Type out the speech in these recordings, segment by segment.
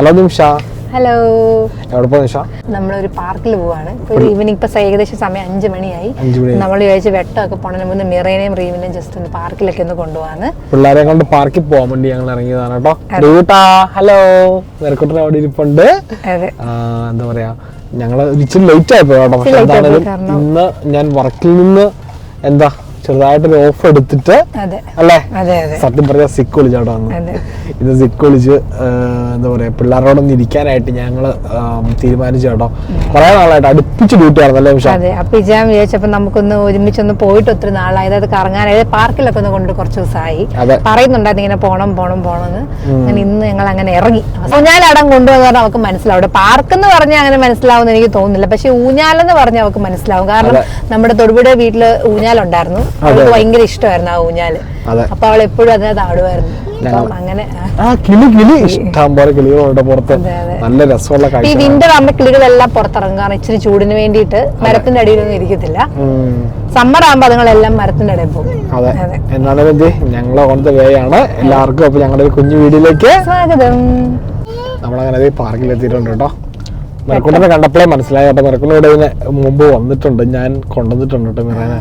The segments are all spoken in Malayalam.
ഹലോ നിമിഷ ഹലോ എവിടെ പോകും നിമിഷ നമ്മളൊരു പാർക്കിൽ പോവാണ്. ഒരു ഈവനിങ് ഇപ്പൊ ഏകദേശം സമയം അഞ്ചു മണിയായി. നമ്മൾ വിചാരിച്ച് വെട്ടമൊക്കെ പോണതിന് മുന്നേ മിറേനെയും റീവിനെയും ജസ്റ്റ് ഒന്ന് പാർക്കിലൊക്കെ ഒന്ന് കൊണ്ടുപോവാണ് പിള്ളേരെ കൊണ്ട് പാർക്കിൽ പോകാൻ വേണ്ടി ഞങ്ങൾ ഇറങ്ങിയതാണ് കേട്ടോ. ഹലോ നിരക്കുട്ടൻ അവിടെ ഇരിപ്പുണ്ട്. എന്താ പറയാ ഞങ്ങൾ ഇച്ചിരി ലേറ്റ് ആയി പോയി കേട്ടോ. പക്ഷെ ആയി പോയി എന്താണെങ്കിലും ഇന്ന് ഞാൻ വർക്കിൽ നിന്ന് എന്താ ചെറുതായിട്ടൊരു ഓഫ് എടുത്തിട്ട് അല്ലേ? സത്യം പറയാ സിക്ക് ഒളിച്ച് അവിടെ വന്നു ഇത് സിക്ക് വിളിച്ച് എന്താ പറയാ പിള്ളേരോടൊന്ന് ഇരിക്കാനായിട്ട് ഞങ്ങൾ തീരുമാനിച്ചു കേട്ടോ കുറെ നാളായിട്ട് അടുപ്പിച്ച് ഡ്യൂട്ടി ആയിരുന്നല്ലേ പക്ഷേ അപ്പൊ ഇജാൻ വിചാരിച്ചപ്പോ നമുക്കൊന്ന് ഒരുമിച്ചൊന്ന് പോയിട്ട് ഒത്തിരി നാളായത് അത് കറങ്ങാനായത് പാർക്കിലൊക്കെ ഒന്ന് കൊണ്ട് കുറച്ച് ദിവസമായി. പറയുന്നുണ്ടായിരുന്നു ഇങ്ങനെ പോണം പോണം പോണെന്ന്. അങ്ങനെ ഇന്ന് ഞങ്ങൾ അങ്ങനെ ഇറങ്ങി ഊഞ്ഞാലടം കൊണ്ടുവന്ന് പറഞ്ഞാൽ അവർക്ക് മനസ്സിലാവും. അവിടെ പാർക്ക് എന്ന് പറഞ്ഞാൽ അങ്ങനെ മനസ്സിലാവുമെന്ന് എനിക്ക് തോന്നുന്നില്ല. പക്ഷെ ഊഞ്ഞാലെന്ന് പറഞ്ഞാൽ അവർക്ക് മനസ്സിലാവും. കാരണം നമ്മുടെ തൊടുപുഴ വീട്ടിൽ ഊഞ്ഞാലുണ്ടായിരുന്നു. അവൾക്ക് ഭയങ്കര ഇഷ്ടമായിരുന്നു ആ ഊഞ്ഞാൽ. അപ്പൊ അവൾ എപ്പോഴും അതിനകത്ത് ആടുമായിരുന്നു അങ്ങനെ ആ. കിളി കിളി. ഇഷ്ടം പോലെ കിളികളുണ്ട് പുറത്ത്. നല്ല രസമുള്ള ഈ കാഴ്ച വിന്റർ ആകുമ്പോ കിളികളെല്ലാം പുറത്തിറങ്ങും. കാരണം ഇച്ചിരി ചൂടിന് വേണ്ടിയിട്ട് മരത്തിന്റെ അടിയിലൊന്നും ഇരിക്കത്തില്ല. സമ്മർ ആകുമ്പോ അതുങ്ങളെല്ലാം മരത്തിന്റെ ഇടയിൽ പോകും. അതെ. എന്നാലും ഞങ്ങൾ ഓൺ ദ വേ ആണ്. എല്ലാവർക്കും അപ്പൊ ഞങ്ങളുടെ ഒരു കുഞ്ഞു വീഡിയോയിലേക്ക് സ്വാഗതം. നമ്മളങ്ങനെ പാർക്കിൽ എത്തിയിട്ടുണ്ട് കേട്ടോ. മെറക്കുണ്ടനെ കണ്ടപ്പോഴേ മനസ്സിലായി കേട്ടോ. മരക്കുണ്ട് ഇവിടെ മുമ്പ് വന്നിട്ടുണ്ട്. ഞാൻ കൊണ്ടുവന്നിട്ടുണ്ട് കേട്ടോ മിറേനെ.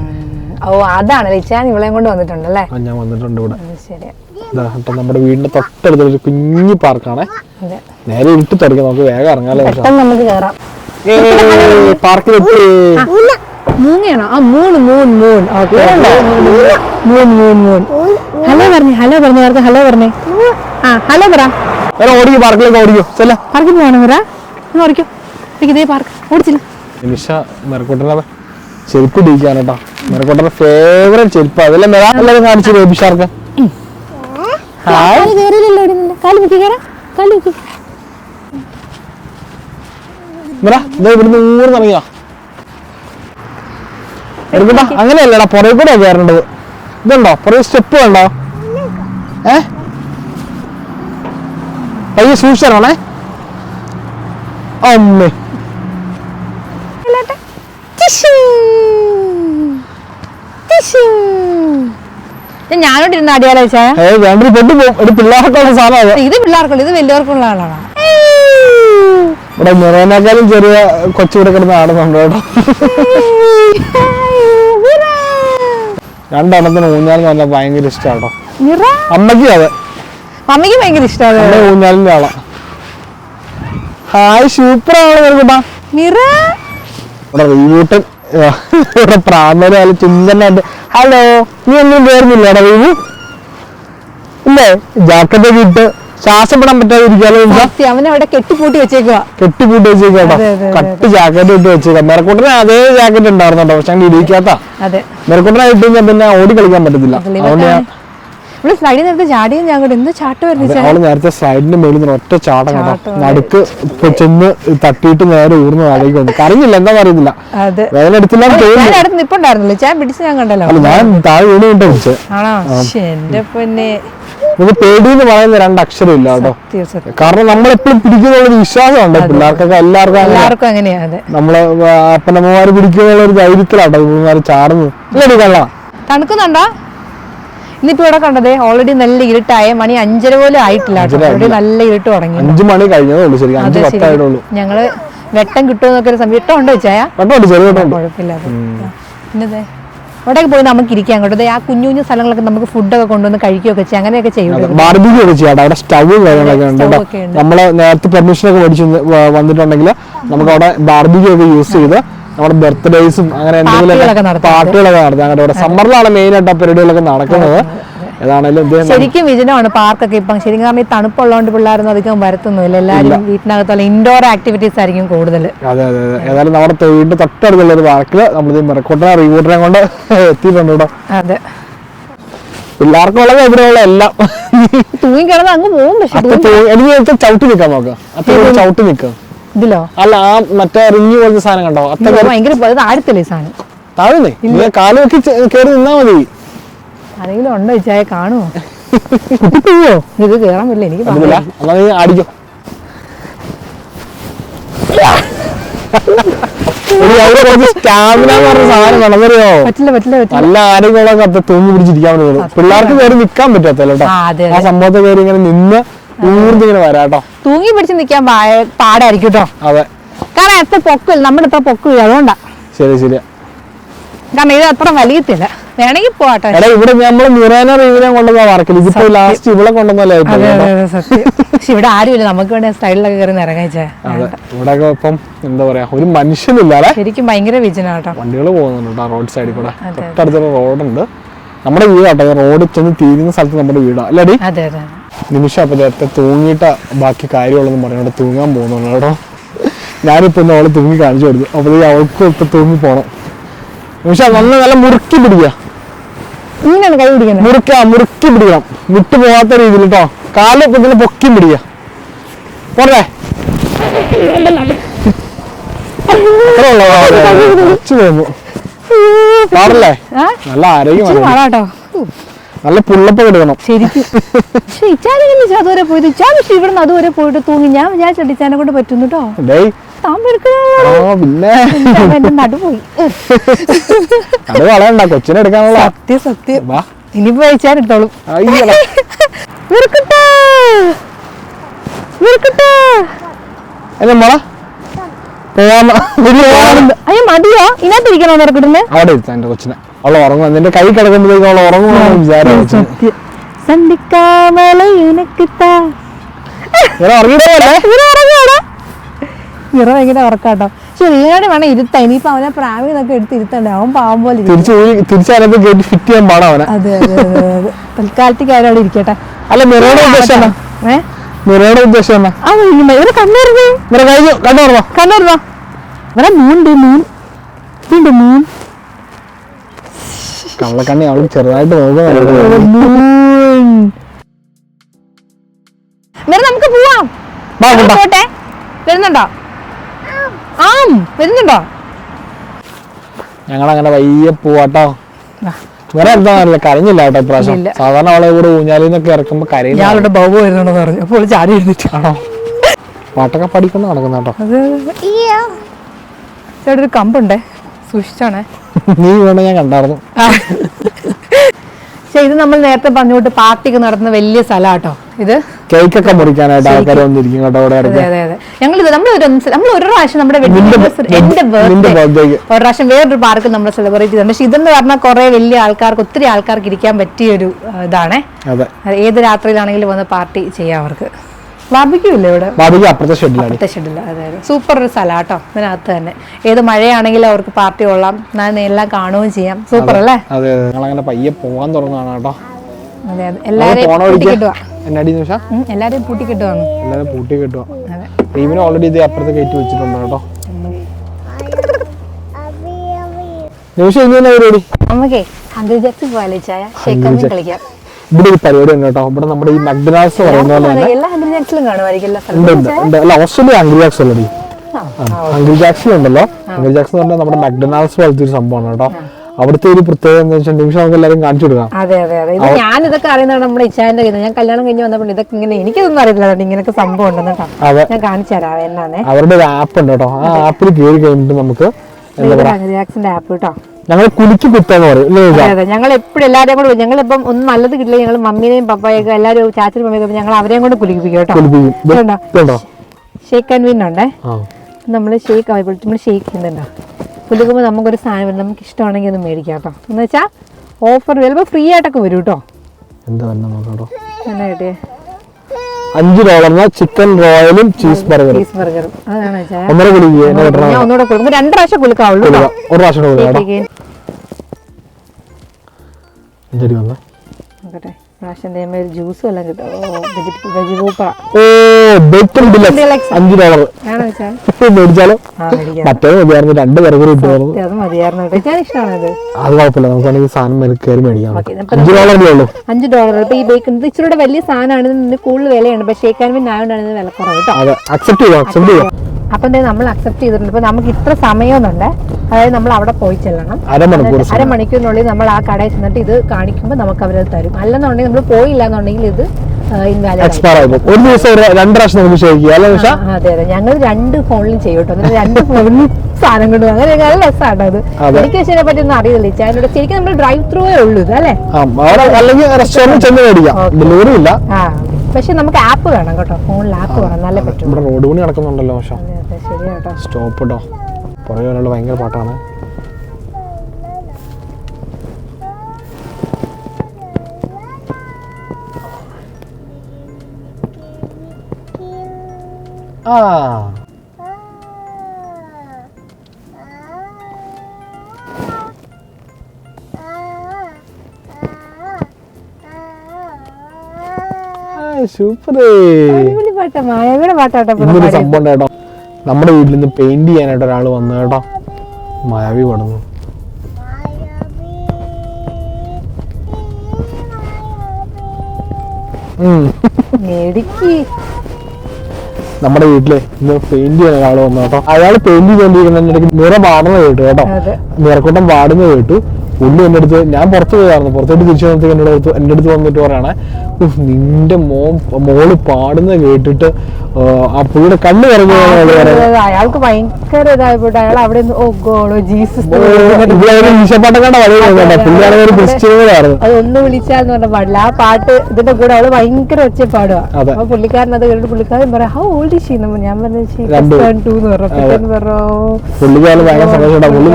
ഓ അതാണ് ലിച്ചാൻ ഇവളെയും കൊണ്ട് വന്നിട്ടുണ്ട് അല്ലേ ആ, ഞാൻ വന്നിട്ടുണ്ട് ഇവിടെ. ശരി. ഇതാ കേട്ടോ നമ്മുടെ വീടിന്റെ തൊട്ടടുത്തൊരു കുഞ്ഞു പാർക്കാണ്. അതെ. നേരെ ഇട്ട് തുടങ്ങി നമുക്ക് വേഗം ഇറങ്ങാലോ പെട്ടെന്ന് നമുക്ക് കയറാം പാർക്കിലെത്തി. മൂങ്ങയാണോ? ആ moon moon moon okay. Moon moon moon hello പറഞ്ഞു ഹലോ പറഞ്ഞു നേരത്തെ ഹലോ പറഞ്ഞേ? ആ ഹലോ പറ. വേറെ ഓടിക്കോ പാർക്കിലേക്ക് ഓടിക്കോ. ചെല്ല. പാർക്കിൽ പോകണം പറ? ഓടിക്കോ. ഇതേ പാർക്ക്. ഓടിച്ചില്ല. നിമിഷ മെറക്കുട്ടനെ ശരിക്കും ഇടിക്കാണ് കേട്ടോ. മെറക്കുട്ടന്റെ ഫേവറേറ്റ് ചെരുപ്പ്. അതല്ലേ മെറാ എല്ലാവരും കാണിച്ചു ബേബി ഷാർക്ക് ഇവിടുന്ന് ഊർന്ന് ഇറങ്ങിയോ അങ്ങനെയല്ലടാ പുറകെ കൂടെ കയറേണ്ടത്. ഇതുണ്ടോ? പുറകെ സ്റ്റെപ്പ് വേണ്ടോ? ഏ? പയ്യെ സൂക്ഷിച്ചാണേ അമ്മേ. ഞാനോട്ട് ഇരുന്ന് അടിയാലോ ഇത് പിള്ളേർക്കുള്ള ഇത് വലിയവർക്കുള്ള ആളാണ്. ഇവിടെ മിറേനേക്കാളും ചെറിയ കൊച്ചുകൂടെ കിടന്ന് ആടുന്നുണ്ട് കേട്ടോ. രണ്ടെണ്ണത്തിന് ഊഞ്ഞാൽ നല്ല ഭയങ്കര മിറ അമ്മയ്ക്കും അതെ. മമ്മിക്ക് ഭയങ്കര ഇഷ്ടമാണ് ഊഞ്ഞാലിന്റെ ആളാ. ഹായ് സൂപ്പർ ആണ് കേട്ടാ മിറ ഇവിടെ അല്ല പ്രാന്തരായാലും ചിന്തനായിട്ട് ഹലോ നീ ഒന്നും കയറുന്നില്ലടാ റീവു ഇല്ലേ? ജാക്കറ്റ് ഇട്ട് ശ്വാസപ്പെടാൻ പറ്റാതെ ഇരിക്കാലോ കെട്ടിപ്പൂട്ടി വെച്ചേക്കുക കെട്ടിപ്പൂട്ടി വെച്ചേക്കാട്ടോ കട്ട്. ജാക്കറ്റ് ഇട്ട് വെച്ചേക്കാം മെറക്കൂട്ടിന് അതേ ജാക്കറ്റ് ഉണ്ടായിരുന്നോ പക്ഷെ അങ്ങനെ ഇടിക്കാത്ത അതെ. മെറക്കൂട്ടിനെ ഇട്ട് കഴിഞ്ഞാൽ പിന്നെ ഓടി കളിക്കാൻ പറ്റത്തില്ല. അതുകൊണ്ട് ഇവിടെ സ്ലൈഡിൽ നിർത്തി ചാടിയും ഞാൻ കൂടെ എന്ത് ചാട്ട് അതെ, വരുന്ന അവൾ നേരത്തെ സ്ലൈഡിന്റെ മേളിൽ നിന്ന് ഒറ്റ ചാടം കേട്ടോ. നടുക്ക് ചെന്ന് തട്ടിയിട്ട് നേരെ ഊർന്ന് താഴേക്ക് കറിഞ്ഞില്ല എന്താ അറിയത്തില്ല. അതെ. വേദന എടുത്തില്ല നിപ്പുണ്ടായിരുന്നില്ല. ഞാൻ പിടിച്ച് ഞാൻ കണ്ടല്ലോ. ഞാൻ താഴെ വീണ് കൊണ്ട് വിളിച്ചത് ആണോ? എന്റെ പൊന്നെ. നമുക്ക് പേടി എന്ന് പറയുന്ന രണ്ട് അക്ഷരം ഇല്ല കേട്ടോ. കാരണം നമ്മൾ എപ്പോഴും പിടിക്കുന്ന വിശ്വാസമുണ്ട് പിള്ളേർക്കൊക്കെ എല്ലാവർക്കും എല്ലാവർക്കും അങ്ങനെയാ അതെ. നമ്മൾ അപ്പനമ്മമാര് പിടിക്കുന്ന ഒരു ധൈര്യത്തിലാട്ടോ ഇവന്മാര് ചാടുന്നത്. തണുക്കുന്നുണ്ടോ? ഇന്നിപ്പോ ഇവിടെ കണ്ടതേ ഓൾറെഡി നല്ല ഇരുട്ടായ മണി അഞ്ചര പോലും ആയിട്ടില്ല ഓൾറെഡി നല്ല ഇരുട്ട് തുടങ്ങി. അഞ്ചു മണി കഴിഞ്ഞതേ അഞ്ച് ശരി. പത്തായിടുള്ളൂ ഞങ്ങൾ വെട്ടം കിട്ടുമെന്നൊക്കെ ഒരു ഉണ്ടോ കുഴപ്പമില്ലാതെ പിന്നതെ അവിടെയൊക്കെ പോയി നമുക്ക് ഇരിക്കാൻ കേട്ടോ. ദേ ആ കുഞ്ഞു കുഞ്ഞു സ്ഥലങ്ങളൊക്കെ നമുക്ക് ഫുഡൊക്കെ കൊണ്ടുവന്ന് കഴിക്കുകയൊക്കെ ചെയ്യാം. അങ്ങനെയൊക്കെ ചെയ്യും. അവിടെ സ്റ്റവും കാര്യങ്ങളൊക്കെ ഉണ്ട്. നമ്മൾ നേരത്തെ പെർമിഷൻ ഒക്കെ മേടിച്ച് വന്നിട്ടുണ്ടെങ്കിൽ നമുക്ക് അവിടെ ബാർബിക്യൂ ഒക്കെ യൂസ് ചെയ്ത് നമ്മുടെ ബർത്ത്ഡേസും അങ്ങനെ പാർട്ടികളൊക്കെ എന്തെങ്കിലും നടത്താം. പാർട്ടികളൊക്കെ നടത്താം. അങ്ങനെ ഇവിടെ സമ്മറിലാണ് മെയിൻ ആയിട്ട് ആ പരിപാടികളൊക്കെ നടക്കുന്നത്. ശരിക്കും വിജനമാണ് പാർക്കൊക്കെ ഇപ്പം. ശരിക്കും കാരണം ഈ തണുപ്പുള്ളതുകൊണ്ട് പിള്ളേരൊന്നും അധികം വരത്തൊന്നുമില്ല. എല്ലാവരും വീട്ടിനകത്തുള്ള ഇൻഡോർ ആക്ടിവിറ്റീസ് ആയിരിക്കും കൂടുതൽ. അതെ അതെ അതെ. ഏതായാലും നമ്മുടെ വീടിന്റെ തൊട്ടടുത്തുള്ള ഒരു പാർക്കിൽ നമ്മൾ മിറക്കോട്ടിനെ റീവൂട്ടനെ കൊണ്ട് എത്തിയിട്ടുണ്ട് കേട്ടോ. അതെ. പിള്ളേർക്കുള്ളത് ഇവിടെയുള്ള എല്ലാം. തൂങ്ങി കിടന്ന് അങ്ങ് പോകും എനിക്ക് ചവിട്ടി നിൽക്കാൻ നോക്കാം. അത്ത ചവിട്ടി നിൽക്കാം. ഇതിലോ? അല്ല ആ മറ്റേ റിങ് പോലത്തെ സാധനം കണ്ടോ? ഭയങ്കര താഴത്തില്ലേ സാധനം? നീ കാൽ വെക്കി കയറി നിന്നാ മതി. ആരെങ്കിലും ഉണ്ടോ ചായ കാണുമോ ഇത് കേറാൻ പറ്റില്ല എനിക്ക് അടിക്കോ. നല്ല ആരോഗ്യമുള്ള തൂങ്ങി പിടിച്ചിരിക്കാൻ പറ്റുള്ളൂ. പിള്ളേർക്ക് കയറി നിൽക്കാൻ പറ്റത്തില്ല കേട്ടോ ആ, സംഭവത്തെ കയറി ഇങ്ങനെ നിന്ന് ഇങ്ങനെ വരാട്ടോ തൂങ്ങി പിടിച്ച് നിൽക്കാൻ പാടായിരിക്കും കേട്ടോ അതെ. കാരണം എത്ര പൊക്കില്ല നമ്മുടെ ഇത്ര പൊക്കില്ല അതുകൊണ്ടാ. ശരി ശരി. കാരണം ഇത് അത്ര വലിയത്തില്ല. വേണമെങ്കിൽ പോവാട്ടോ. എടാ ഇവിടെ നമ്മൾ നിറേന റീവിനെ കൊണ്ടുപോകാൻ മറക്കില്ല ഇതിപ്പോ ലാസ്റ്റ് ഇവിടെ കൊണ്ടുവന്നല്ലേ പക്ഷെ ഇവിടെ ആരുമില്ല. നമുക്ക് വേണ്ട സ്റ്റൈലിലൊക്കെ കയറി ഇറങ്ങിച്ചേ ഇവിടെ ഇപ്പം എന്താ പറയാ ഒരു മനുഷ്യനില്ല അല്ലെ? ശരിക്കും ഭയങ്കര വിജനാട്ടോ. വണ്ടികൾ പോകുന്നുണ്ട് റോഡ് സൈഡിൽ കൂടെ. തൊട്ടടുത്തൊരു റോഡുണ്ട് നമ്മുടെ വീടാട്ടോ റോഡ് ചെന്ന് തീരുന്ന സ്ഥലത്ത് നമ്മുടെ വീടാ. അല്ലേ അതെ അതെ. നിമിഷം അപ്പം നേരത്തെ തൂങ്ങിയിട്ട ബാക്കി കാര്യമുള്ളതെന്ന് പറഞ്ഞോണ്ട് തൂങ്ങാൻ പോകുന്നുണ്ട് കേട്ടോ. ഞാനിപ്പോ ഇന്ന് അവൾ തൂങ്ങി കാണിച്ചു കൊടുത്തു. അപ്പോഴേ അവൾക്കും ഇപ്പൊ തൂങ്ങി പോണം. നിമിഷം നല്ല നല്ല മുറുക്കി പിടിക്കുക. ഇങ്ങനെയാണ് കൈ പിടിക്കുന്നത്? മുറുക്ക മുറുക്കി പിടിക്കണം. വിട്ടു പോകാത്ത രീതിയിൽ കേട്ടോ കാലൊക്കെ ഇതിനെ പൊക്കി പിടിക്കുക. പോരേ പാടല്ലേ? നല്ല ആരോഗ്യമാണ്. നല്ല പുള്ളപ്പ് കിടക്കണം. ശരിക്കും. പക്ഷെ ഇച്ചാലിങ്ങനെ അതുവരെ പോയത് ഇച്ചാ പക്ഷെ ഇവിടുന്ന് അതുവരെ പോയിട്ട് തൂങ്ങി. ഞാൻ ഞാൻ ഇച്ചാനെ കൊണ്ട് പറ്റുന്നു കേട്ടോ നടുപോയി? അത് കൊച്ചിനെ എടുക്കാനുള്ള. സത്യം സത്യം. ഇനിയിപ്പോ ഇച്ചാൻ എടുത്തോളും മോളെ. അയ്യോ മതിയോ? ഇതിനകത്തിരിക്കണോ നിറക്കിടുന്നേ അവിടെ കൊച്ചിനെ. അവൾ ഉറങ്ങും നിന്റെ കൈ കിടക്കുമ്പോഴേക്കും അവൾ ഉറങ്ങുമെന്ന് വിചാരിച്ചു ഇറ ഭയങ്കര ഉറക്കാട്ടോ. പക്ഷെ വീണാട് വേണം ഇരുത്താൻ ഇനിയിപ്പോ അവനെ പ്രാവിൽ നിന്നൊക്കെ എടുത്ത് ഇരുത്തണ്ടേ? അവൻ പാവം പോലെ. തിരിച്ച് കയറ്റി ഫിറ്റ് ചെയ്യാൻ പാടാ അവനെ. അതെ അതെ തൽക്കാലത്തേക്ക് അവരവിടെ ഇരിക്കട്ടെ. അല്ല മിറയുടെ ഉദ്ദേശം മിറയുടെ ഉദ്ദേശം ഇവരെ കഴിഞ്ഞു കണ്ടു പറഞ്ഞോ കണ്ണുരുന്നോ മൂണ്ട് മൂൺ ഉണ്ട് മൂൺ. കള്ളക്കണ്ണി അവൾ ചെറുതായിട്ട് നമുക്ക് പോവാം. വാ, നമുക്ക് കൂട്ടാ. പോട്ടെ. വരുന്നുണ്ടോ? ആം വരുന്നുണ്ടോ? ഞങ്ങൾ അങ്ങനെ വയ്യ പോവാട്ടോ. വേറെ എന്താ അറിയില്ല കരഞ്ഞില്ല കേട്ടോ ഇപ്രാവശ്യം. സാധാരണ അവളെ കൂടെ ഊഞ്ഞാലിൽ നിന്നൊക്കെ ഇറക്കുമ്പോ കരയില്ല ഞാളുടെ ബൗബ് വരുന്നുണ്ടെന്ന് പറഞ്ഞു. അപ്പോൾ ചാരി പാട്ടൊക്കെ പഠിക്കുന്ന നടക്കുന്ന കേട്ടോ. ചേട്ടൻ ചേട്ടാ ഒരു കമ്പുണ്ടേ. സൂക്ഷിച്ചാണേ. നീ വേണ്ട ഞാൻ കണ്ടായിരുന്നു. പക്ഷെ ഇത് നമ്മൾ നേരത്തെ പറഞ്ഞുകൊണ്ട് പാർട്ടിക്ക് നടത്തുന്ന വലിയ സ്ഥലമാട്ടോ ഇത്. കേക്കൊക്കെ മുറിക്കാനായിട്ട് ആൾക്കാർ വന്നിരിക്കും കേട്ടോ അവിടെ അതെ അതെ അതെ. ഞങ്ങൾ ഇത് നമ്മൾ ഒരു നമ്മൾ ഒരു പ്രാവശ്യം നമ്മുടെ എന്റെ ബർത്ത്ഡേ ഒരു പ്രാവശ്യം വേറൊരു പാർക്ക് നമ്മൾ സെലിബ്രേറ്റ് ചെയ്തിട്ടുണ്ട് പക്ഷെ ഇതെന്ന് പറഞ്ഞാൽ കുറെ വലിയ ആൾക്കാർക്ക് ഒത്തിരി ആൾക്കാർക്ക് ഇരിക്കാൻ പറ്റിയ ഒരു ഇതാണേ. ഏത് രാത്രിയിലാണെങ്കിലും വന്ന് പാർട്ടി ചെയ്യാം അവർക്ക്. ഇവിടെ? ബാബിക്ക് അപ്പുറത്തെ ഷെഡിലാണ്. അടുത്ത ഷെഡില്ല അതെ അതെ സൂപ്പർ ഒരു സ്ഥലാട്ടോ ഇതിനകത്ത് തന്നെ. ഏത് മഴയാണെങ്കിലും അവർക്ക് പാർട്ടി കൊള്ളാം. എല്ലാം കാണുകയും ചെയ്യാം. സൂപ്പർ അല്ലേ അതെ അതെ. ഞങ്ങളങ്ങനെ പയ്യെ പോകാൻ തുടങ്ങുകയാണ് കേട്ടോ. അതെ അതെ. എല്ലാരെയും പോണ പൂട്ടിക്കിട്ടുക എന്നാടി നിമിഷ? എല്ലാരെയും പൂട്ടിക്കിട്ടുവാണ് എല്ലാവരും പൂട്ടി കിട്ടുക അതെ. ടീമിനെ ഓൾറെഡി ഇത് അപ്പുറത്ത് കയറ്റി വെച്ചിട്ടുണ്ട് കേട്ടോ. നിമിഷം ഇനി തന്നെ പരിപാടി നമുക്കേ അന്തരിച്ചു പോയാലേ ചായ? ഷേക്കമ്മി കളിക്കാം. ഇവിടെ ഒരു പരിപാടി ഉണ്ട് കേട്ടോ. ഇവിടെ നമ്മുടെ ഈ മക്ഡൊണാൾഡ്സ് പറയുന്ന പോലെ തന്നെ അല്ല? ഓസ്ട്രേലിയ ഹംഗ്രി ജാക്സ് അല്ലടി ആ, ഹംഗ്രി ജാക്സിൽ ഉണ്ടല്ലോ. അങ്കിൾ ജാക്സ് എന്ന് പറഞ്ഞാൽ നമ്മുടെ മക്ഡൊണാൾഡ്സ് പോലത്തെ ഒരു സംഭവമാണ് കേട്ടോ. അവിടുത്തെ ഒരു പ്രത്യേകത എന്ന് വെച്ചാൽ നിമിഷം നമുക്ക് എല്ലാവരും കാണിച്ചു കൊടുക്കാം. അതെ അതെ അതെ. ഇത് ഞാൻ ഇതൊക്കെ അറിയുന്നതാണ് നമ്മുടെ ഇച്ചാന്റെ കയ്യിൽ നിന്ന്. ഞാൻ കല്യാണം കഴിഞ്ഞ് വന്നപ്പോൾ ഇതൊക്കെ ഇങ്ങനെ എനിക്കിതൊന്നും അറിയില്ല ഇങ്ങനൊക്കെ സംഭവം ഉണ്ടെന്ന് കേട്ടോ. ഞാൻ കാണിച്ചു തരാം എന്നാണ് അവരുടെ ഒരു ആപ്പ് ഉണ്ട് കേട്ടോ. ആ ആപ്പിൽ കയറി കഴിഞ്ഞിട്ട് നമുക്ക് ആപ്പ് കേട്ടോ. ഞങ്ങൾ കുലുക്കി കുത്താന്ന് പറയും. അതെ ഞങ്ങൾ എപ്പോഴും എല്ലാവരെയും കൂടെ ഞങ്ങൾ ഇപ്പം ഒന്നും നല്ലത് കിട്ടില്ല. ഞങ്ങൾ മമ്മീനെയും പപ്പായൊക്കെ എല്ലാവരും ചാച്ചനും മമ്മിയൊക്കെ ഞങ്ങൾ അവരെയും കൂടെ കുലിപ്പിക്കും കേട്ടോ. ഷേക്ക് ആൻഡ് വിൻ ഉണ്ടേ? നമ്മൾ ഷേക്ക് ആയി നമ്മൾ ഷേക്ക് ചെയ്യുന്നുണ്ടോ. കുലുക്കുമ്പോൾ നമുക്കൊരു സാധനം വരും. നമുക്ക് ഇഷ്ടമാണെങ്കിൽ ഒന്ന് മേടിക്കാം കേട്ടോ. എന്ന് വെച്ചാൽ ഓഫർ ചിലപ്പോൾ ഫ്രീ ആയിട്ടൊക്കെ വരും കേട്ടോ. എന്താ കേട്ടോ കിട്ടിയേ? അഞ്ച് ഡോളറിന് ചിക്കൻ റോയലും ചീസ് ബർഗറും. ചീസ് ബർഗറും. ഒന്നര കുലിക്ക് ഞാൻ ഒന്നുകൂടെ കൊടുക്കും. രണ്ട് പ്രാവശ്യം കുലുക്കാവുള്ളൂ ഒരു പ്രാവശ്യം കൊടുക്കാം. വന്നേ നോക്കട്ടെ. പ്രാവശ്യം ഒരു ജ്യൂസും എല്ലാം കിട്ടും. അഞ്ച് ഡോളർ മേടിച്ചാലോ? മറ്റേ മതിയായിരുന്നു രണ്ട് ബർഗർ കിട്ടുമായിരുന്നു അത് മതിയായിരുന്നു അത് അത് കുഴപ്പമില്ല. നമുക്കാണെങ്കിൽ സാധനം മേലെ കയറി മേടിക്കാം. ഓക്കേ, അപ്പൊ അഞ്ച് ഡോളറല്ലേ ഉള്ളൂ? അഞ്ച് ഡോളർ ഇപ്പൊ ഈ ഇച്ചിരി വലിയ സാധനമാണ്. ഇതിന് കൂടുതൽ വിലയാണ് പക്ഷേ ആയതുകൊണ്ടാണ് വില കുറവ് കേട്ടോ. അതെ അക്സെപ്റ്റ് ചെയ്യാം അക്സെപ്റ്റ് ചെയ്യാം. അപ്പം നമ്മൾ അക്സെപ്റ്റ് ചെയ്തിട്ടുണ്ട്. ഇപ്പൊ നമുക്ക് ഇത്ര സമയമൊന്നുണ്ട് അതായത് നമ്മൾ അവിടെ പോയി ചെല്ലണം. അരമണിക്കൂർ അരമണിക്കൂറിനുള്ളിൽ നമ്മൾ ആ കടയിൽ ചെന്നിട്ട് ഇത് കാണിക്കുമ്പോൾ നമുക്ക് അവരത് തരും. അല്ലെന്നുണ്ടെങ്കിൽ നമ്മൾ പോയില്ല എന്നുണ്ടെങ്കിൽ ഇത് ഇൻവാലിഡ് എക്സ്പയർ ആയി. പോകും. ഒരു ദിവസം രണ്ട് പ്രാവശ്യം നമുക്ക് ഷേക്ക് അല്ലേ അതെ അതെ. ഞങ്ങൾ രണ്ട് ഫോണിലും ചെയ്യും കേട്ടോ എന്നിട്ട് രണ്ട് ഫോണിലും സാധനം കൊണ്ടു അങ്ങനെ നല്ല രസമാണ് അത്. എനിക്ക് പക്ഷേ പറ്റി ഒന്നും അറിയില്ല ചാനലോട് ശരിക്കും നമ്മൾ ഡ്രൈവ് ത്രൂവേ ഉള്ളൂ അല്ലേ? അല്ലെങ്കിൽ റെസ്റ്റോറന്റ് ചെന്ന് മേടിക്കാം. ഡെലിവറി ഇല്ല പക്ഷെ നമുക്ക് ആപ്പ് വേണം കേട്ടോ. ഫോണിൽ ആപ്പ് വേണം. നല്ല പറ്റും. റോഡ് പണി നടക്കുന്നുണ്ടല്ലോ പക്ഷേ സ്റ്റോപ്പ് കേട്ടോ പുറകെ ഒരാൾ ഭയങ്കര പാട്ടാണ്. ആ. സൂപ്പർ പാട്ടാ. മായയുടെ പാട്ടാട്ടോ സംഭവം നമ്മുടെ വീട്ടിൽ നിന്ന് പെയിന്റ് ചെയ്യാനായിട്ട് ഒരാൾ വന്നു കേട്ടോ. മായാവി പടന്നു. നമ്മുടെ വീട്ടിലെ ഇന്ന് പെയിന്റ് ചെയ്യാൻ ഒരാൾ വന്നു കേട്ടോ. അയാൾ പെയിന്റ് ചെയ്തോണ്ടിരിക്കുന്നതിനിടയ്ക്ക് നിറ പാടുന്ന കേട്ടു കേട്ടോ. നിറക്കൂട്ടം പാടുന്ന കേട്ടു. പുള്ളി എന്റെ അടുത്ത് ഞാൻ പുറത്ത് പോയായിരുന്നു പുറത്തോട്ട് തിരിച്ചു വന്നിട്ട് എന്റെ അടുത്ത് എന്റെ അടുത്ത് വന്നിട്ട് പറയണേ "ഉഫ്, നിന്റെ മോൻ മോൾ പാടുന്ന കേട്ടിട്ട് ആ, കണ്ണു പുള്ളിയുടെ കണ്ണ് പറഞ്ഞു അയാൾക്ക് ഭയങ്കര ഇതായിപ്പോട്ടെ അയാൾ അവിടെ നിന്ന് ജീസസ് ഇവിടെ ഒരു ഈശപ്പാട്ടക്കാണ്ട കേട്ടോ പുള്ളിയാണെങ്കിൽ ഒരു അത്. ഒന്ന് വിളിച്ചാന്ന് പറഞ്ഞ പാടില്ല. ആ പാട്ട് ഇതിന്റെ കൂടെ അവൾ ഭയങ്കര ഒച്ച പാടുക അപ്പൊ പുള്ളിക്കാരൻ അത് കേട്ടിട്ട് പുള്ളിക്കാരൻ പറയാം ഹൗ ഓൾഡ് ഷീ ഞാൻ പറഞ്ഞു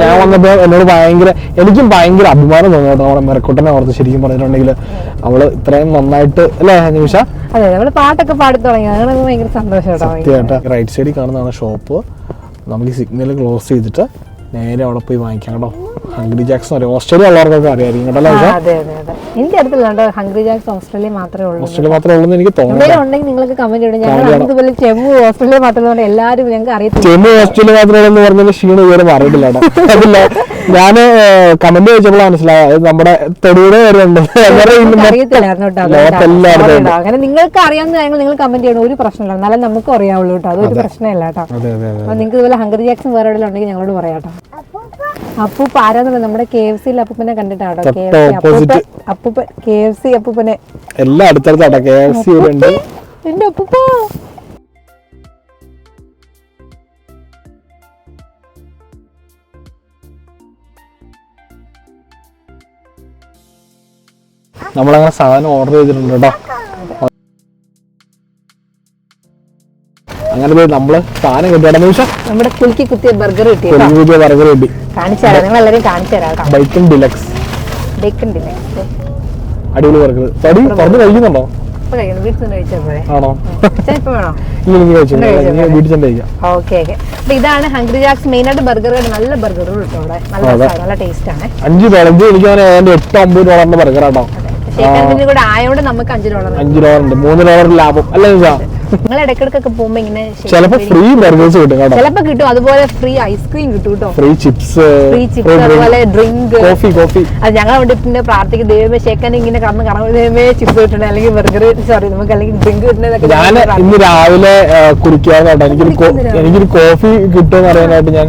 ഞാൻ വന്നപ്പോ എന്നോട് ഭയങ്കര എനിക്കും ഭയങ്കര അഭിമാനം തോന്നുന്നു കേട്ടോ. നമ്മുടെ മെറക്കുട്ടനെ ഓർത്ത് ശരിക്കും പറഞ്ഞിട്ടുണ്ടെങ്കിൽ അവൾ ഇത്രയും നന്നായിട്ട് അല്ലേ നിമിഷ? അതെ നമ്മൾ പാട്ടൊക്കെ പാടി തുടങ്ങി. അങ്ങനെ ഭയങ്കര സന്തോഷം റൈറ്റ് സൈഡിൽ കാണുന്നതാണ് ഷോപ്പ്. ഈ സിഗ്നൽ ക്ലോസ് ചെയ്തിട്ട് നേരെ അവിടെ പോയി വാങ്ങിക്കാം കേട്ടോ. ഹംഗ്രി ജാക്സ് അറിയാം ഓസ്ട്രേലിയ ഉള്ളവർക്കൊക്കെ അറിയാം കേട്ടോ എനിക്ക് കേട്ടോ ഹംഗ്രി ജാക്സ് ഓസ്ട്രേലിയ മാത്രമേ ഉള്ളൂ. ഓസ്ട്രേലിയ മാത്രമേ ഉള്ളൂ എനിക്ക് തോന്നുന്നു ഉണ്ടെങ്കിൽ നിങ്ങൾക്ക് കമന്റ് ഇടും. ഞങ്ങൾ അതുപോലെ ചെമ്മു ഓസ്ട്രേലിയ മാത്രമേ ഉള്ളൂ എല്ലാവരും ഞങ്ങൾക്ക് അറിയത്തില്ല. ചെമ്മു ഓസ്ട്രേലിയ മാത്രമേ എന്ന് പറഞ്ഞാൽ ക്ഷീണം ഇതുവരെ അറിയില്ല കേട്ടോ. ഞാൻ കമന്റ് ചോദിച്ചപ്പോൾ മനസ്സിലായത്. നമ്മുടെ Sorry ഉണ്ട്. അങ്ങനെ നിങ്ങൾക്ക് അറിയാവുന്ന കാര്യങ്ങൾ നിങ്ങൾ കമന്റ് ചെയ്യണം. ഒരു പ്രശ്നമില്ല. എന്നാലും നമുക്ക് അറിയാവുള്ളൂ കേട്ടോ. അതൊരു പ്രശ്നമല്ല കേട്ടോ. അപ്പൊ നിങ്ങൾക്ക് ഇതുപോലെ ഹംഗറി ജാക്സൺ വേറെ എവിടെ ഉണ്ടെങ്കിൽ ഞങ്ങളോട് പറയാം കേട്ടോ. അപ്പൂപ്പ ആരാന്നുള്ള നമ്മുടെ കെ എഫ് സിയിൽ അപ്പൂപ്പനെ കണ്ടിട്ടാണോ. അപ്പൂപ്പ കെ എഫ് സി അപ്പൂപ്പനെ. എല്ലാം അടുത്തടുത്താട്ടോ. കെ എഫ് സി എന്റെ അപ്പൂപ്പ. നമ്മളങ്ങനെ സാധനം ഓർഡർ ചെയ്തിട്ടുണ്ട് കേട്ടോ. അങ്ങനെ പോയി നമ്മൾ സാധനം കിട്ടിയ നിമിഷം. നമ്മുടെ കുലുക്കി കുത്തിയ ബർഗർ കിട്ടി പുതിയ പുതിയ ബർഗർ കിട്ടി. കാണിച്ചു തരാം. നിങ്ങൾ എല്ലാവരും കാണിച്ചു തരാം കേട്ടോ. ബൈക്കൻ ഡിലക്സ് ഡില്ലേ അടിപൊളി ബർഗർ തടി പറഞ്ഞു കഴിക്കുന്നുണ്ടോ? ഇതാണ് ഹംഗ്രി ജാക്സ് മെയിൻ ആയിട്ട് ബർഗർ നല്ല ബർഗറുകൾ കിട്ടും അവിടെ നല്ല നല്ല ടേസ്റ്റ് ആണ്. അഞ്ച് എനിക്ക് എട്ട് ഒമ്പത് ഡോളറിന്റെ ബർഗർ ആട്ടോ ഷേക്കാൻഡിന്റെ കൂടെ ആയതുകൊണ്ട് നമുക്ക് അഞ്ച് ഡോളർ അഞ്ച് ഡോളർ ഉണ്ട് മൂന്ന് ഡോളർ ലാഭം. അല്ലേ നിങ്ങൾ ഇടയ്ക്കിടയ്ക്കൊക്കെ പോകുമ്പോ ഇങ്ങനെ ചിലപ്പോ ഫ്രീ ബർഗേഴ്സ് കിട്ടും കേട്ടോ. ചിലപ്പോ കിട്ടും. അതുപോലെ ഫ്രീ ഐസ്ക്രീം കിട്ടും കേട്ടോ. ഫ്രീ ചിപ്സ് ഫ്രീ ചിപ്സ് അതുപോലെ ഡ്രിങ്ക് കോഫി കോഫി അത് ഞങ്ങൾ അവിടെ പിന്നെ പ്രാർത്ഥിക്കും. ദൈവമേ ഷേക്കാൻ ഇങ്ങനെ കടന്ന് കടന്നു ദൈവമേ ചിപ്സ് കിട്ടണേ. അല്ലെങ്കിൽ ബർഗർ സോറി നമുക്ക് അല്ലെങ്കിൽ ഡ്രിങ്ക് കിട്ടണേ ഞാൻ ഇന്ന് രാവിലെ കുടിക്കാന്ന് കേട്ടോ എനിക്കൊരു എനിക്കൊരു കോഫി കിട്ടുമെന്ന് അറിയാനായിട്ട് ഞാൻ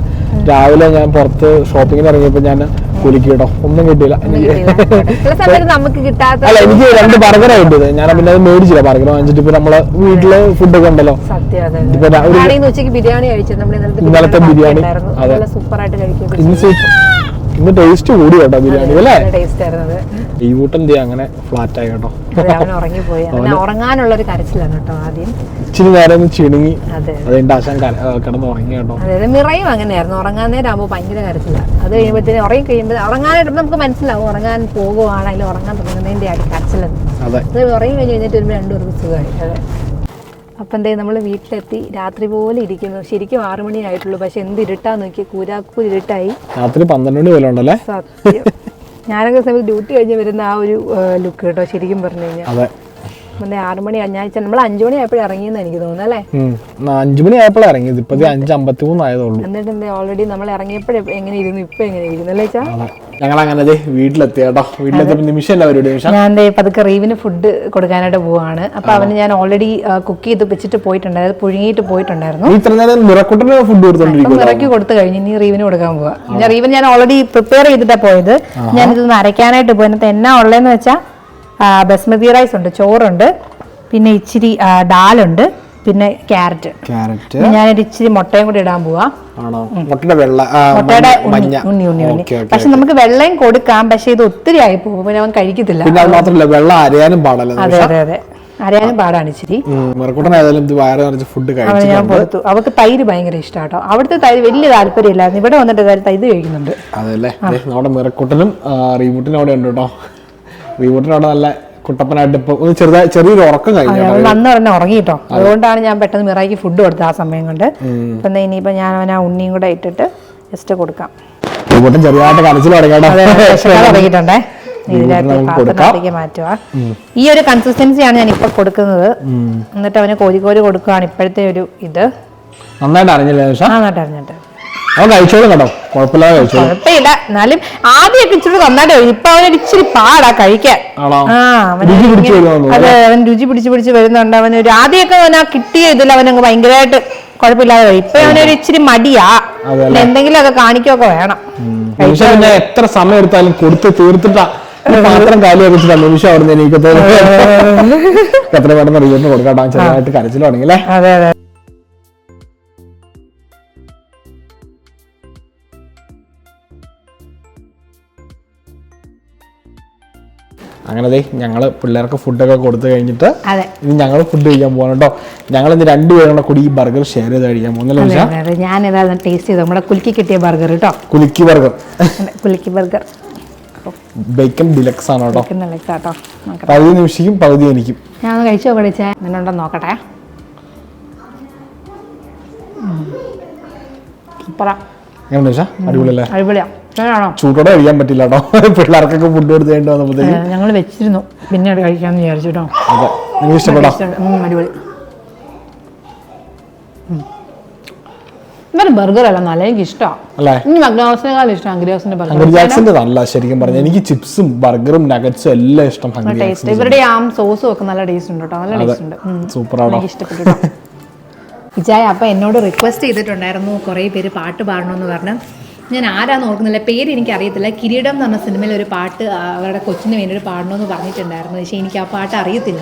രാവിലെ ഞാൻ പുറത്ത് ഷോപ്പിങ്ങിന് ഇറങ്ങിയപ്പോ ഞാൻ കുലുക്കി കേട്ടോ. ഒന്നും കിട്ടിയില്ല. അല്ല എനിക്ക് രണ്ട് ബർഗറാണ് കിട്ടിയത്. ഞാൻ പിന്നെ അത് മേടിച്ചില്ല ബർഗർ വാങ്ങിച്ചിട്ട്. ഇപ്പൊ നമ്മൾ വീട്ടിൽ ഒക്കെ ഉണ്ടല്ലോ. ഇന്നലത്തെ ബിരിയാണി, അതെ. ഇന്ന് ടേസ്റ്റ് കൂടി കേട്ടോ ബിരിയാണി അല്ലേ? ഈ കൂട്ടം അങ്ങനെ ഫ്ലാറ്റ് ആയി കേട്ടോ. അവൻ ഉറങ്ങിപ്പോയി അവന് ഉറങ്ങാനുള്ള ഒരു കരച്ചിലാണ് കേട്ടോ ആദ്യം. ഇച്ചിരി നേരം ഒന്ന് ചിണുങ്ങി അതെ. അതുകൊണ്ട് ആശാൻ ആ, കിടന്ന് ഉറങ്ങി കേട്ടോ. അതെ അതെ. മിറയും അങ്ങനെയായിരുന്നു. ഉറങ്ങാൻ നേരം ആകുമ്പോൾ ഭയങ്കര കരച്ചിലാണ്. അത് കഴിയുമ്പോഴത്തേന് ഉറങ്ങി കഴിയുമ്പോൾ ഉറങ്ങാനായിട്ട് നമുക്ക് മനസ്സിലാവും. ഉറങ്ങാൻ പോകുവാണ് അതിൽ ഉറങ്ങാൻ തുടങ്ങുന്നതിന്റെ ആയിട്ട് കരച്ചിലെന്ന് അതെ. ഉറങ്ങി കഴിഞ്ഞ് കഴിഞ്ഞിട്ട് വരുമ്പോൾ രണ്ടുപേർക്ക് സുഖമായി. അതെ. അപ്പം എന്തേ നമ്മൾ വീട്ടിലെത്തി. രാത്രി പോലെ ഇരിക്കുന്നു. ശരിക്കും ആറു മണിയായിട്ടുള്ളൂ. പക്ഷെ എന്ത് ഇരുട്ടാന്ന് നോക്കി കൂരാക്കൂ ഇരുട്ടായി രാത്രി പന്ത്രണ്ട് മണി വരെ ഉണ്ടല്ലേ? സത്യം. ഞാനൊക്കെ സമയത്ത് ഡ്യൂട്ടി കഴിഞ്ഞ് വരുന്ന ആ ഒരു ലുക്ക് കേട്ടോ ശരിക്കും പറഞ്ഞു കഴിഞ്ഞാൽ അതെ. പിന്നെ ആറു മണി ഞാൻ നമ്മൾ അഞ്ചു മണി ആയപ്പോഴേ ഇറങ്ങിയെന്ന് എനിക്ക് തോന്നുന്നു അല്ലേ? ഉം. ആ, അഞ്ച് മണി ആയപ്പോഴാണ് ഇറങ്ങിയത്. ഇപ്പൊ അഞ്ച് അമ്പത്തി മൂന്ന് ആയതുള്ളൂ എന്നിട്ട് എന്താ ഓൾറെഡി നമ്മൾ ഇറങ്ങിയപ്പോഴേ എങ്ങനെ ഇരുന്നു? ഇപ്പൊ എങ്ങനെ ഇരുന്നു അല്ലേ ചാ അതെ. ഞങ്ങൾ അങ്ങനെ വീട്ടിലെത്തി കേട്ടോ. വീട്ടിലെത്തിയപ്പോ നിമിഷം അല്ല ഒരു നിമിഷം? ഞാൻ പതുക്കെ റീവിന് ഫുഡ് കൊടുക്കാനായിട്ട് പോവാണ്. അപ്പൊ അവന് ഞാൻ ഓൾറെഡി കുക്ക് ചെയ്ത് വെച്ചിട്ട് പോയിട്ടുണ്ടായിരുന്നു പുഴുങ്ങിയിട്ട് പോയിട്ടുണ്ടായിരുന്നു. ഇത്ര നേരം നിറക്കുട്ടന് ഫുഡ് കൊടുത്തോണ്ടിരിക്കും ഇറക്കി കൊടുത്തു കഴിഞ്ഞ് ഇനി റീവിന് കൊടുക്കാൻ പോവാ. ഞാൻ റീവിന് ഞാൻ ഓൾറെഡി പ്രിപ്പയർ ചെയ്തിട്ടാ പോയത്. ഞാൻ ഇതൊന്ന് അരയ്ക്കാനായിട്ട് പോയത് എന്നാ ഉള്ളതെന്ന് വെച്ചാൽ ബസ്മതി റൈസ് ഉണ്ട് ചോറുണ്ട് പിന്നെ ഇച്ചിരി ദാലുണ്ട് ഡാലുണ്ട് പിന്നെ ക്യാരറ്റ്. ക്യാരറ്റ്. ഞാൻ ഇച്ചിരി മുട്ടയും കൂടി ഇടാൻ പോവാ. മുട്ടയുടെ വെള്ള മുട്ടയുടെ ഉണ്ണി ഉണ്ണി ഉണ്ണി പക്ഷെ നമുക്ക് വെള്ളയും കൊടുക്കാം. പക്ഷെ ഇത് ഒത്തിരി ആയി പോകും പിന്നെ അവൻ കഴിക്കത്തില്ല. പിന്നെ അത് മാത്രമല്ല വെള്ളം അരയാനും പാടല്ല അതെ അതെ അതെ. അറിയാനും പാടാണ് ഇച്ചിരി. ഫുഡ് ഞാൻ പുറത്തു അവൾക്ക് തൈര് ഭയങ്കര ഇഷ്ടാട്ടോ. അവിടുത്തെ തൈര് വലിയ താല്പര്യമില്ലായിരുന്നു. ഇവിടെ വന്നിട്ട് തൈര് തൈര് കഴിക്കുന്നുണ്ട്. അതല്ലേ ദേ, നമ്മുടെ മിറക്കുട്ടനും റീബൂട്ടിനും അവിടെ ഉണ്ട് കേട്ടോ. റീബൂട്ടിനും അവിടെ നല്ല കുട്ടപ്പനായിട്ട് ഇപ്പൊ ഒന്ന് ചെറുതായി ചെറിയൊരു ഉറക്കം കഴിഞ്ഞു. അവൻ വന്ന് ഉടനെ ഉറങ്ങിട്ടോ. അതുകൊണ്ടാണ് ഞാൻ പെട്ടെന്ന് മിറായിക്ക് ഫുഡ് കൊടുത്തത് ആ സമയം കൊണ്ട്. ഇപ്പൊ ഇനിയിപ്പോ ഞാൻ അവൻ ആ ഉണ്ണിയും കൂടെ ഇട്ടിട്ട് ജസ്റ്റ് കൊടുക്കാം. ചെറുതായിട്ട് കരച്ചിൽ തുടങ്ങിയിട്ടുണ്ടേ. മാറ്റുക ഈ ഒരു കൺസിസ്റ്റൻസിയാണ് ഞാൻ ഇപ്പൊ കൊടുക്കുന്നത് എന്നിട്ട് അവന് കോരി കോരി കൊടുക്കുകയാണ് ഇപ്പോഴത്തെ ഒരു ഇത്. നന്നായിട്ട് അറിഞ്ഞില്ലേ നന്നായിട്ട് അറിഞ്ഞിട്ട് അവൻ കഴിച്ചോളും കേട്ടോ. കുഴപ്പമില്ലാതെ കഴിച്ചോളും. കുഴപ്പമില്ല. എന്നാലും ആദ്യമൊക്കെ ഇച്ചിരി നന്നായിട്ട് ഇപ്പൊ അവന് ഇച്ചിരി പാടാ കഴിക്കാൻ. ആ അവന് രുചി പിടിച്ച് ഇങ്ങനെ- വരുവാന്ന് അതെ അവൻ രുചി പിടിച്ച് പിടിച്ച് വരുന്നുണ്ട്. അവന് ഒരു ആദ്യമൊക്കെ അവൻ ആ കിട്ടിയ ഇതിൽ അവനങ്ങ് ഭയങ്കരമായിട്ട് കുഴപ്പമില്ലാതെ ഇപ്പൊ അവനൊരു ഇച്ചിരി മടിയാ. എന്തെങ്കിലും ഒക്കെ കാണിക്കൊക്കെ വേണം. നിമിഷം പിന്നെ എത്ര സമയം എടുത്താലും കൊടുത്ത് തീർത്തിട്ടാ ഈ പാത്രം കാലി വെച്ചിട്ടാ നിമിഷം അവിടെ നിന്ന് എനിക്കത്തോളം എത്ര പെട്ടെന്ന് റീബൂട്ടിന് കൊടുക്കാട്ടോ? ചെറുതായിട്ട് കരച്ചിൽ തുടങ്ങി അതെ അതെ. അങ്ങനെ ദേ ഞങ്ങൾ പിള്ളേർക്ക് ഫുഡൊക്കെ കൊടുത്തു കഴിഞ്ഞിട്ട് ഇനി ഞങ്ങൾ ഫുഡ് കഴിക്കാൻ പോകണം കേട്ടോ ഞങ്ങൾ ഇന്ന് രണ്ടുപേരും കൂടെ ഈ ബർഗർ ഷെയർ ചെയ്ത് കഴിക്കാൻ പോകുന്നില്ല ഞാൻ ഏതായാലും ടേസ്റ്റ് ചെയ്തു? നമ്മുടെ കുലുക്കി കിട്ടിയ ബർഗർ കേട്ടോ കുലുക്കി ബർഗർ അതെ, കുലുക്കി ബർഗർ ബേക്കൻ ഡിലക്സ് ആണ് കേട്ടോ. പകുതി നിമിഷിക്കും പകുതി എനിക്കും. ഞാൻ കഴിച്ചോ പഠിച്ചേ നോക്കട്ടെ. സൂപ്പറാ. എങ്ങനെ അടിപൊളിയല്ലേ? ചൂടോടെ കഴിക്കാൻ പറ്റില്ല കേട്ടോ പിള്ളേർക്കൊക്കെ ഫുഡ് കൊടുത്തു വന്നപ്പോഴത്തേക്കും. ഞങ്ങൾ വെച്ചിരുന്നു. പിന്നെ കഴിക്കാമെന്ന് വിചാരിച്ചു കേട്ടോ അതെ. എനിക്ക് അടിപൊളി. ബർഗർ അല്ല നല്ല എനിക്ക് ഇഷ്ടമാണ് നല്ല ശരിക്കും പറഞ്ഞാൽ എനിക്ക് ചിപ്സും ബർഗറും നഗറ്റ്സും എല്ലാം ഇഷ്ടം ഇവരുടെ ആ സോസും ഒക്കെ നല്ല ടേസ്റ്റ് ഉണ്ട് കേട്ടോ നല്ല ടേസ്റ്റ് ഉണ്ട്. അപ്പം എന്നോട് റിക്വസ്റ്റ് ചെയ്തിട്ടുണ്ടായിരുന്നു കുറേ പേര് പാട്ട് പാടണമെന്ന് പറഞ്ഞ്. ഞാൻ ആരാന്ന് ഓർക്കുന്നില്ല. പേര് എനിക്ക് അറിയത്തില്ല കിരീടം എന്ന് പറഞ്ഞ സിനിമയിൽ ഒരു പാട്ട് അവരുടെ കൊച്ചിന് വേണ്ടി ഒരു പാടണമെന്ന് പറഞ്ഞിട്ടുണ്ടായിരുന്നു. പക്ഷേ എനിക്ക് ആ പാട്ട് അറിയത്തില്ല.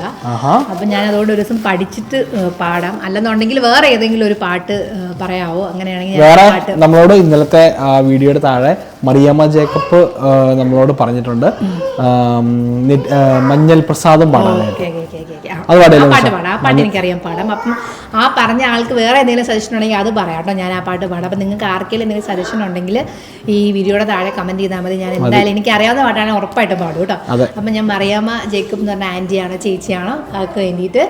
അപ്പം ഞാൻ അതുകൊണ്ട് ഒരു ദിവസം പഠിച്ചിട്ട് പാടാം. അല്ലെന്നുണ്ടെങ്കിൽ വേറെ ഏതെങ്കിലും ഒരു പാട്ട് പറയാവോ? അങ്ങനെയാണെങ്കിൽ വേറെ നമ്മളോട് ഇന്നലത്തെ വീഡിയോയുടെ താഴെ മറിയമ്മ ജേക്കബ് നമ്മളോട് പറഞ്ഞിട്ടുണ്ട്. മഞ്ഞൾ പ്രസാദം അത് ആ പാട്ട് പാടാം. ആ പാട്ട് എനിക്കറിയാം. പാടാം. അപ്പം ആ പറഞ്ഞ ആൾക്ക് വേറെ എന്തെങ്കിലും സജഷൻ ഉണ്ടെങ്കിൽ അത് പറയാം കേട്ടോ ഞാൻ ആ പാട്ട് പാടാം. അപ്പം നിങ്ങൾക്ക് ആർക്കെങ്കിലും എന്തെങ്കിലും സജഷൻ ഉണ്ടെങ്കിൽ ഈ വീഡിയോയുടെ താഴെ കമന്റ് ചെയ്താൽ മതി. ഞാൻ എന്തായാലും എനിക്ക് അറിയാവുന്ന പാട്ടാണ് ഉറപ്പായിട്ട് പാടും കേട്ടോ. അപ്പം ഞാൻ മറിയാമ്മ ജേക്കബ് എന്ന് പറഞ്ഞ ആന്റിയാണോ ചേച്ചിയാണോ. അവർക്ക് വേണ്ടിയിട്ട്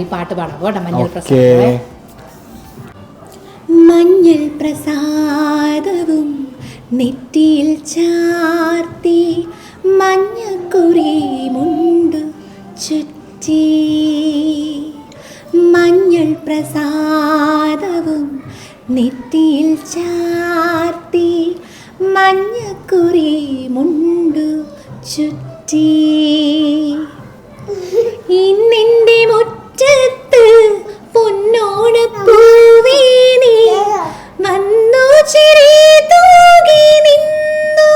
ഈ പാട്ട് പാടാം കേട്ടോ മഞ്ഞൾ ഓക്കെ. പ്രസാദം. മഞ്ഞൾ പ്രസാദവും നെറ്റിയിൽ ചാർത്തി മഞ്ഞക്കുറി മുണ്ടു ചുറ്റി പ്രസാദവും നെറ്റിയിൽ ചാർത്തി മഞ്ഞക്കുറി മുണ്ടു ചുറ്റി. ഇന്നിന്റെ മുറ്റത്ത് പൊന്നോണ പൂവേ നീ വന്നു ചിരി തൂകി നിന്നു.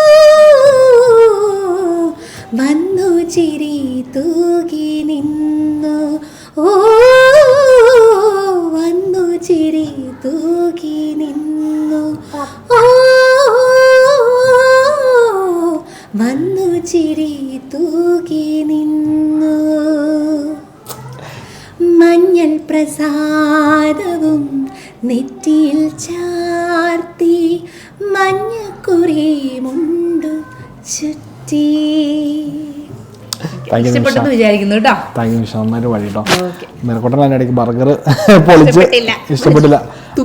വന്നു ചിരി തൂകി നിന്നു. ഓ വിചാരിക്കുന്നു കേട്ടോ. താങ്ക് യു നിമിഷ നന്നായിട്ട് വഴി കേട്ടോ. അതിന്റെ ഇടയ്ക്ക് ബർഗർ പൊളിച്ച് ഇഷ്ടപ്പെട്ടില്ല.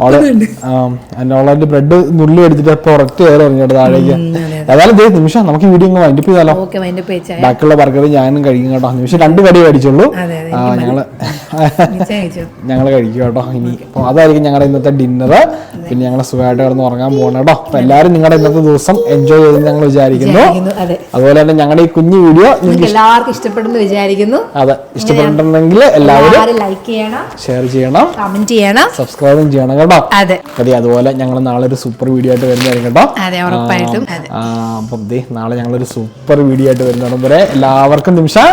അവൾ അതിന്റെ ബ്രെഡ് നുള്ളി എടുത്തിട്ട് പുറത്ത് കയറി ഇറങ്ങിയിട്ട് താഴേക്ക്. ഏതായാലും ദേ നിമിഷം നമുക്ക് വീഡിയോ വൈൻഡ് വൈൻഡപ്പ് ചെയ്താലോ? ബാക്കിയുള്ള ബർഗർ ഞാനും കഴിക്കും കേട്ടോ. നിമിഷം രണ്ട് കടി കഴിച്ചുള്ളൂ ഞങ്ങൾ ഞങ്ങൾ കഴിക്കും കേട്ടോ. ഇനി അപ്പോൾ അതായിരിക്കും ഞങ്ങളുടെ ഇന്നത്തെ ഡിന്നർ പിന്നെ ഞങ്ങൾ സുഖമായിട്ട് കിടന്ന് ഉറങ്ങാൻ പോകണം കേട്ടോ. അപ്പൊ എല്ലാവരും നിങ്ങളുടെ ഇന്നത്തെ ദിവസം എൻജോയ് ചെയ്തെന്ന് ഞങ്ങൾ വിചാരിക്കുന്നു. വിചാരിക്കുന്നു, അതെ. അതുപോലെ തന്നെ ഞങ്ങളുടെ ഈ കുഞ്ഞു വീഡിയോ എല്ലാവർക്കും ഇഷ്ടപ്പെടുന്നു വിചാരിക്കുന്നു. അതെ ഇഷ്ടപ്പെട്ടിട്ടുണ്ടെങ്കിൽ എല്ലാവരും ലൈക്ക് ചെയ്യണം. ഷെയർ ചെയ്യണം. കമന്റ് ചെയ്യണം. സബ്സ്ക്രൈബും ചെയ്യണം കേട്ടോ. അതെ. അതെ അതുപോലെ ഞങ്ങൾ നാളെ ഒരു സൂപ്പർ വീഡിയോ ആയിട്ട് വരുന്നതായിരിക്കും കേട്ടോ. അപ്പം ദേ നാളെ ഞങ്ങളൊരു സൂപ്പർ വീഡിയോ ആയിട്ട് വരുന്നതാണ്. വരെ എല്ലാവർക്കും നിമിഷം